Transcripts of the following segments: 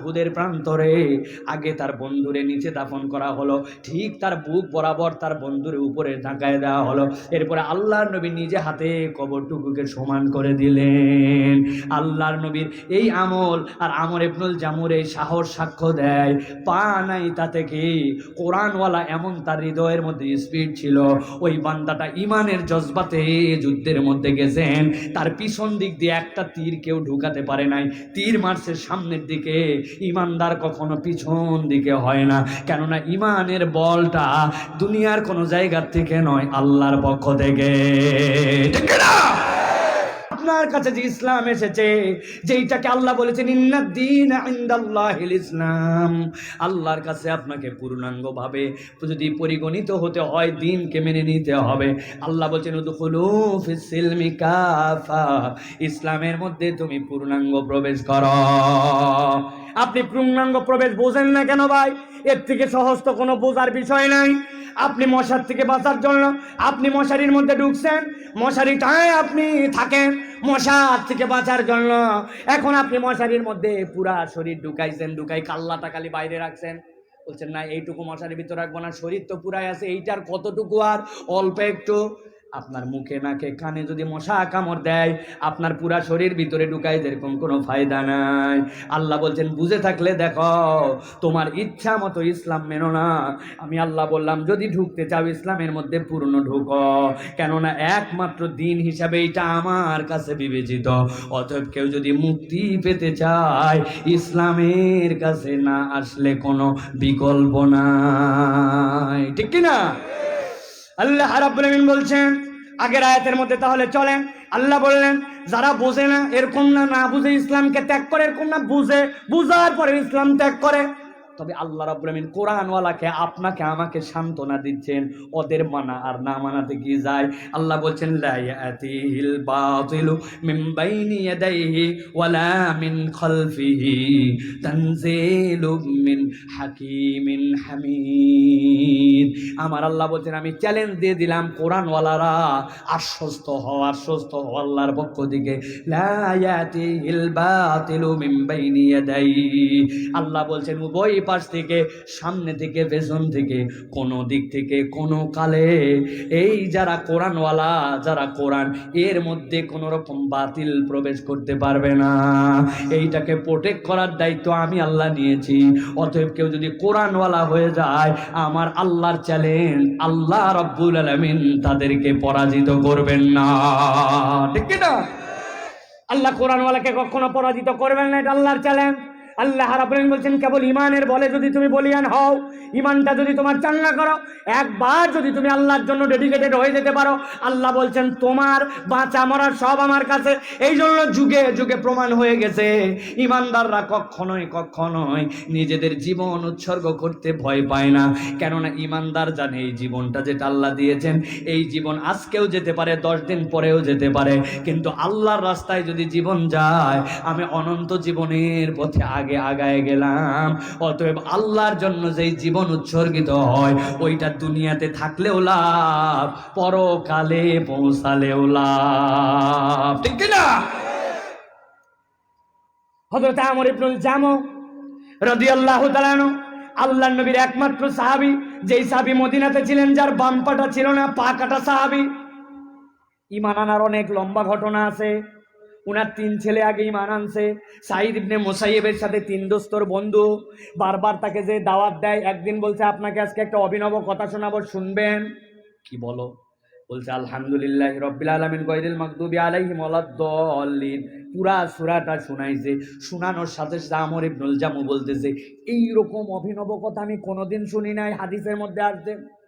উহুদের প্রান্তরে। আগে তার বন্ধুরে নিচে দাফন করা হলো, ঠিক তার বুক বরাবর তার বন্ধুরে উপরে ঢাকায় দেওয়া হলো। এরপরে আল্লাহর নবী নিজে হাতে কবরটুকুকে সমান করে দিলেন। আল্লাহর নবীর এই আমল আর আমর ইবনুল জামুর এই সাহস সাক্ষ্য দেয়। পা নাই তাতে কি কোরআনওয়ালা এমন তার হৃদয়ের মধ্যে স্পিড ছিল। ওই বান্দাটা ইমানের জজবাতে যুদ্ধের মধ্যে গেছেন। তার পিছন দিক দিয়ে একটা তীর কেউ ঢুকাতে পারে নাই। তীর মারছে সামনের দিকে। ইমানদার কখনো পিছন দিকে হয় না। কেননা ইমানের বলটা দুনিয়ার কোনো জায়গার থেকে নয়, আল্লাহর পক্ষ থেকে? আপনার কাছে যে ইসলাম এসেছে, যেইটাকে আল্লাহ বলেছেন ইসলাম। আল্লাহর কাছে আপনাকে পূর্ণাঙ্গ ভাবে যদি পরিগণিত হতে হয় দিনকে মেনে নিতে হবে। আল্লাহ বলছেন ইসলামের মধ্যে তুমি পূর্ণাঙ্গ প্রবেশ করো। আপনি পূর্ণাঙ্গ প্রবেশ বোঝেন না কেন ভাই? এর থেকে সহজ কোনো বোঝার বিষয় নাই। আপনি মশার থেকে বাঁচার জন্য আপনি মশারির মধ্যে ঢুকছেন মশারি মশারিটায় আপনি থাকেন মশার থেকে বাঁচার জন্য। এখন আপনি মশারির মধ্যে পুরা শরীর ঢুকাইছেন, ঢুকাই কাল্লাটা খালি বাইরে রাখছেন। বলছেন, না, এইটুকু মশারির ভিতরে রাখব না, শরীর তো পুরাই আছে, এইটার কতটুকু আর? অল্প একটু। আপনার মুখে নাকে কানে যদি মশা কামড় দেয়, আপনার পুরা শরীর ভিতরে ঢুকাই যেরকম কোনো ফায়দা নাই। আল্লাহ বলছেন, বুঝে থাকলে দেখো, তোমার ইচ্ছা মতো ইসলাম মেনো না। আমি আল্লাহ বললাম, যদি ঢুকতে চাও ইসলামের মধ্যে পূর্ণ ঢুকো। কেননা একমাত্র দিন হিসাবে এটা আমার কাছে বিবেচিত। অতএব কেউ যদি মুক্তি পেতে চায়, ইসলামের কাছে না আসলে কোনো বিকল্প নাই। ঠিক কি না আল্লাহ আমিন বলছেন, আগের আয়াতের মধ্যে তাহলে চলেন আল্লাহ বললেন, যারা বোঝে না, এরকম না না বুঝে ইসলামকে ত্যাগ করে, এরকম না বুঝে, বুঝার পরে ইসলাম ত্যাগ করে। তবে আল্লাহ রাব্বুল আমিন কোরআনওয়ালাকে আপনাকে আমাকে সান্ত্বনা দিচ্ছেন, ওদের মানা আর না মানাতে কি যায়? আল্লাহ বলছেন মিন মিন মিন হাকিমিন আমার আল্লাহ বলছেন, আমি চ্যালেঞ্জ দিয়ে দিলাম কোরআনওয়ালারা আশ্বস্ত হও আশ্বস্ত হও আল্লাহর পক্ষ থেকে আল্লাহ বলছেন উভয় পাশ থেকে, সামনে থেকে, পেছন থেকে, কোনো দিক থেকে, কোনো কালে। এই যারা কোরআনওয়ালা, যারা কোরআন, এর মধ্যে কোনো রকম বাতিল প্রবেশ করতে পারবে না। এইটাকে প্রোটেক্ট করার দায়িত্ব আমি আল্লাহ নিয়েছি। অতএব কেউ যদি কোরআনওয়ালা হয়ে যায়, আমার আল্লাহর চ্যালেঞ্জ আল্লাহ রব্বুল আলমিন তাদেরকে পরাজিত করবেন না। ঠিক না আল্লাহ কোরআনওয়ালাকে কখনো পরাজিত করবেন না, এটা আল্লাহর চ্যালেঞ্জ আল্লাহ রাব্বুল বলছেন, কেবল ইমানের বলে যদি তুমি বলিয়ান হও ইমানটা যদি তোমার চাঙ্গা করো, একবার যদি তুমি আল্লাহর জন্য ডেডিকেটেড হয়ে যেতে পারো, আল্লাহ বলছেন, তোমার বাঁচা মরার সব আমার কাছে। এই জন্য যুগে যুগে প্রমাণ হয়ে গেছে ইমানদাররা কখনোই কখনোই নিজেদের জীবন উৎসর্গ করতে ভয় পায় না। কেননা ইমানদার জানে এই জীবনটা যেটা আল্লাহ দিয়েছেন, এই জীবন আজকেও যেতে পারে, দশ দিন পরেও যেতে পারে। কিন্তু আল্লাহর রাস্তায় যদি জীবন যায়, আমি অনন্ত জীবনের পথে আগে আগায় গেলাম। অতএব আল্লাহর জন্য যেই জীবন উৎসর্গিত হয়, ওইটা দুনিয়াতে থাকলেও লাভ, পরকালে পৌঁছালেও লাভ। ঠিক কি না? হযরত আমর ইবনুল জামো রাদিয়াল্লাহু তাআলা আল্লাহর নবীর একমাত্র সাহাবী, যেই সাহাবী মদিনাতে ছিলেন, যার বাম পাটা ছিল না, পা কাটা সাহাবী। ইমান আনার অনেক লম্বা ঘটনা আছে। উনার তিন ছেলে আগেই ইমান আনছে। সাইদ ইবনে মোসাইবের সাথে তিন দোস্তর বন্ধু। বারবার তাকে যে দাওয়াত দেয়, একদিন বলছে, আপনাকে আজকে একটা অভিনব কথা শোনাবো, শুনবেন? কি বলো? বলছে, আলহামদুলিল্লাহ রব্বিল আলামিন গৈরিল মাকদুবি আলাইহিম ওয়ালাদ-দাল্লিন পুরা সূরাটা শুনাইছে। শোনানোর সাথে সাথে আমর ইবনুল জামু বলতেছে এই রকম অভিনব কথা আমি কোনোদিন শুনি নাই, হাদিসের মধ্যে আসছে।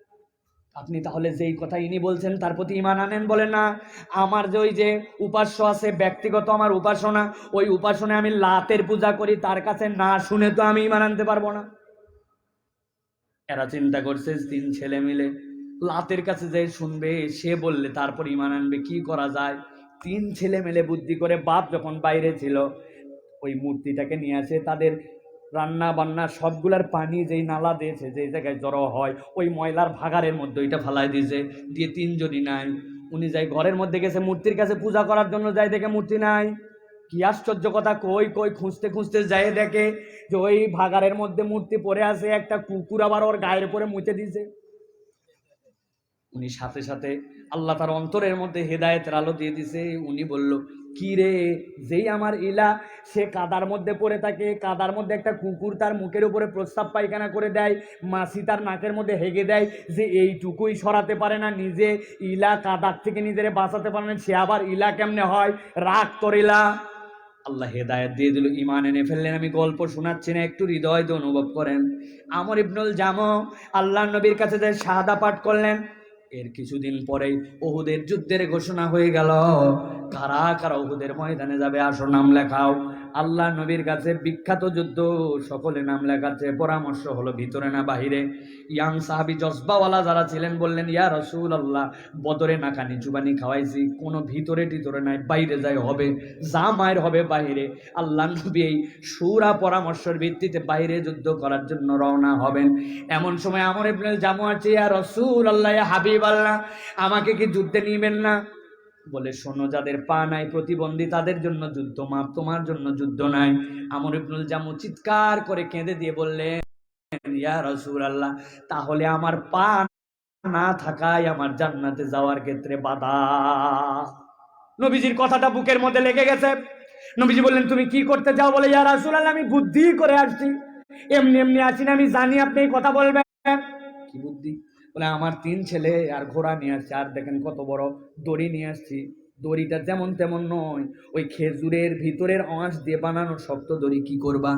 আপনি তাহলে যেই কথা ইনি বলছেন, তার প্রতি ইমান আনেন বলেন না। আমার যে ওই যে উপাস্য আছে, ব্যক্তিগত আমার উপাসনা, ওই উপাসনায় আমি লাতের পূজা করি, তার কাছে না শুনে তো আমি ইমান আনতে পারব না। এরা চিন্তা করছে, তিন ছেলে মিলে লাতের কাছে যে শুনবে, সে বললে তারপর ইমান আনবে, কি করা যায়? তিন ছেলে মিলে বুদ্ধি করে বাপ যখন বাইরে ছিল, ওই মূর্তিটাকে নিয়ে আসে, তাদের রান্না বান্না সবগুলার পানি যেই নালা দিয়েছে, যেই জায়গায় জড়ো হয়, ওই ময়লার ভাগারের মধ্যে ওইটা ফালাই দিয়েছে। দিয়ে তিনজনই নাই, উনি যাই ঘরের মধ্যে গেছে, মূর্তির কাছে পূজা করার জন্য যাই দেখে মূর্তি নাই। কি আশ্চর্য কথা, কই কই, খুঁজতে খুঁজতে যায় দেখে যে ওই ভাগারের মধ্যে মূর্তি পড়ে আছে, একটা কুকুর আবার ওর গায়ের উপরে মুছে দিছে উনি সাথে সাথে আল্লাহ তার অন্তরের মধ্যে হেদায়েতের আলো দিয়ে দিছে। উনি বলল, কি রে? যেই আমার ইলা, সে কাদার মধ্যে পড়ে থাকে, কাদার মধ্যে একটা কুকুর তার মুখের উপরে প্রস্তাব পায়খানা করে দেয়, মাসি তার নাকের মধ্যে হেগে দেয় যে এইটুকুই সরাতে পারে না, নিজে ইলা কাদার থেকে নিজেরে বাঁচাতে পারে না, সে আবার ইলা কেমনে হয়? রাগ তোর ইলা। আল্লাহ হেদায়ত দিয়ে দিল ইমান এনে ফেললেন, আমি গল্প শোনাচ্ছি না, একটু হৃদয় দিয়ে অনুভব করেন। আমর ইবনুল জামো আল্লাহ নবীর কাছে যে শাহাদা পাঠ করলেন এর কিছুদিন পরেই ওহুদের যুদ্ধের ঘোষণা হয়ে গেল। কারা কারা ওহুদের ময়দানে যাবে? আসো, নাম লেখাও। আল্লাহ নবীর কাছে বিখ্যাত যুদ্ধ। সকলে নাম লেখাচ্ছে। পরামর্শ হলো ভিতরে না বাহিরে। ইয়াং সাহাবি জজবাওয়ালা যারা ছিলেন বললেন, ইয়া রসুল আল্লাহ বদরে নাকানি চুবানি খাওয়াইছি। কোনো ভিতরে টিতরে নাই, বাইরে যাই হবে। যা মায়ের হবে বাহিরে। আল্লাহ নবী এই সুরা পরামর্শের ভিত্তিতে বাইরে যুদ্ধ করার জন্য রওনা হবেন। এমন সময় আমার জামু আছে ইয়া রসুল আল্লাহ হাবিব আল্লাহ আমাকে কি যুদ্ধে নিবেন না? বলে, শোনো, যাদের পা নাই, প্রতিবন্ধী তাদের জন্য যুদ্ধ, মাপ তোমার জন্য যুদ্ধ নাই। আমর ইবনুল জামু চিৎকার করে কেঁদে দিয়ে বললেন, ইয়া রসুল আল্লাহ তাহলে আমার পা না থাকায় আমার জান্নাতে যাওয়ার ক্ষেত্রে বাধা। নবীজির কথাটা বুকের মধ্যে লেগে গেছে। নবীজি বললেন, তুমি কি করতে চাও বলে, ইয়া রাসূল আল্লাহ আমি বুদ্ধি করে আসছি। এমনি এমনি আছি না, আমি জানি আপনি কথা বলবেন। কি বুদ্ধি? বলে, আমার তিন ছেলে আর ঘোড়া নিয়ে আসছে। আর দেখেন কত বড় দড়ি নিয়ে আসছি। দড়িটা যেমন তেমন নয়, ওই খেজুরের ভিতরের আঁশ দিয়ে বানানো শক্ত দড়ি, কি করবা?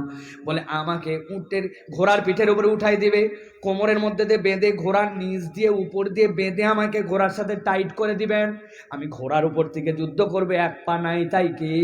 বলে, আমাকে উটের ঘোড়ার পিঠের উপরে উঠাই দিবে। কোমরের মধ্যে দিয়ে বেঁধে ঘোড়ার নিচ দিয়ে উপর দিয়ে বেঁধে আমাকে ঘোড়ার সাথে টাইট করে দিবেন। আমি ঘোড়ার উপর থেকে যুদ্ধ করবে, এক পা নাই তাই কি?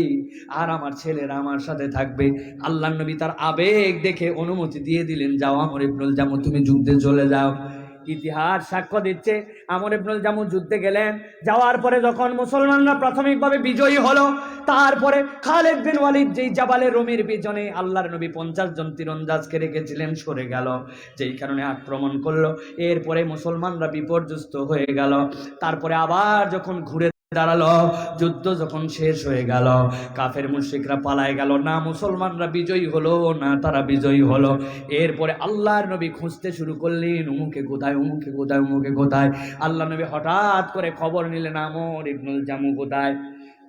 আর আমার ছেলেরা আমার সাথে থাকবে। আল্লাহ নবী তার আবেগ দেখে অনুমতি দিয়ে দিলেন, যাও, আমর ইবনুল জামু তুমি যুদ্ধে চলে যাও। ইতিহাস সাক্ষ্য দিচ্ছে। আমর ইবনুল জামু যুদ্ধে গেলেন। যাওয়ার পরে যখন মুসলমানরা প্রাথমিকভাবে বিজয়ী হলো, তারপরে খালেদ বিন ওয়ালিদ যেই জাবালে রমির পিছনে আল্লাহর নবী পঞ্চাশ জন তীরন্দাজকে রেখেছিলেন, সরে গেল। যেই কারণে আক্রমণ করল। এরপরে মুসলমানরা বিপর্যস্ত হয়ে গেল। তারপরে আবার যখন ঘুরে দাঁড়াল। যুদ্ধ যখন শেষ হয়ে গেল, কাফের মুশ্রিকরা পালায় গেল। না মুসলমানরা বিজয়ী হলো, না তারা বিজয়ী হলো। এরপরে আল্লাহর নবী খুঁজতে শুরু করলেন, উমুকে কোথায় উমুকে কোথায় উমুকে কোথায়? আল্লাহ নবী হঠাৎ করে খবর নিলেন, আমর ইবনুল জামু কোথায়?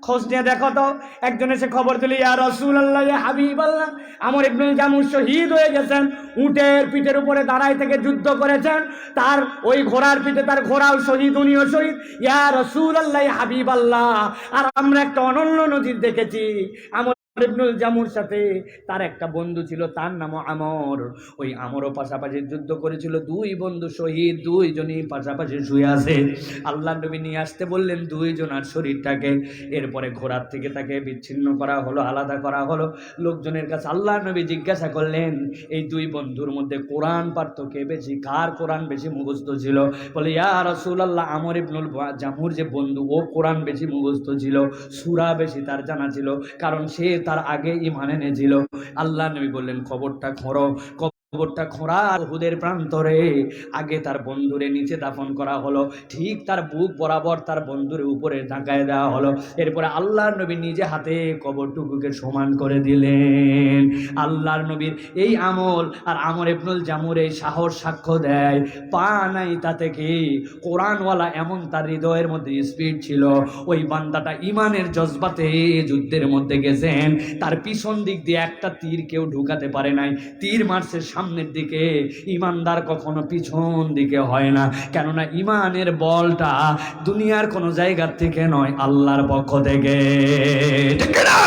খোঁজ নিয়ে দেখো তো, একজন এসে খবর দিল, ইয়া রসুল আল্লাহ ইয়া হাবিব আল্লাহ আমার ইবনুল জামুর শহীদ হয়ে গেছেন, উটের পিঠের উপরে দাঁড়াই থেকে যুদ্ধ করেছেন। তার ওই ঘোড়ার পিঠে তার ঘোড়াও শহীদ, উনিও শহীদ। ইয়া রসুল আল্লাহ হাবিব আল্লাহ আর আমরা একটা অনন্য নজির দেখেছি। আমার ইবনুল জামুর সাথে তার একটা বন্ধু ছিল, তার নামও আমর। ওই আমরও পাশাপাশি যুদ্ধ করেছিল, দুই বন্ধু শহীদ, দুইজনই পাশাপাশি শুয়ে আছে। আল্লাহ নবী নিয়ে আসতে বললেন দুইজনার শরীরটাকে। এরপরে ঘোড়ার থেকে তাকে বিচ্ছিন্ন করা হলো, আলাদা করা হলো। লোকজনের কাছে আল্লাহ নবী জিজ্ঞাসা করলেন, এই দুই বন্ধুর মধ্যে কোরআন পারত কে বেশি? কার কোরআন বেশি মুখস্থ ছিল? বলে, ইয়া রসুল আল্লাহ আমর ইবনুল জামুর যে বন্ধু, ও কোরআন বেশি মুখস্থ ছিল। সুরা বেশি তার জানা ছিল। কারণ সে তার আগে ইমান এনেছিল। আল্লাহ নবী বললেন খবরটা খোঁড়ো। খবরটা খোঁড়া হুদের প্রান্তরে। আগে তার বন্ধুরে নিচে দাফন করা হলো। ঠিক তার বুক বরাবর তার বন্ধুরে উপরে ঢাকায় দেওয়া হলো। এরপরে আল্লাহর নবী নিজে হাতে কবরটুকুকে সমান করে দিলেন। আল্লাহর নবীর এই আমল আর আমর ইবনুল জামুর এই সাহস সাক্ষ্য দেয়। পা নাই তাতে কি কোরআনওয়ালা এমন তার হৃদয়ের মধ্যে স্পিড ছিল। ওই বান্দাটা ইমানের জজবাতে যুদ্ধের মধ্যে গেছেন। তার পিছন দিক দিয়ে একটা তীর কেউ ঢুকাতে পারে নাই। তীর মারছে সামনের দিকে, ইমানদার কখনো পিছন দিকে হয় না। কেননা ইমানের বলটা দুনিয়ার কোনো জায়গার থেকে নয়, আল্লাহর পক্ষ থেকে। ঠিক না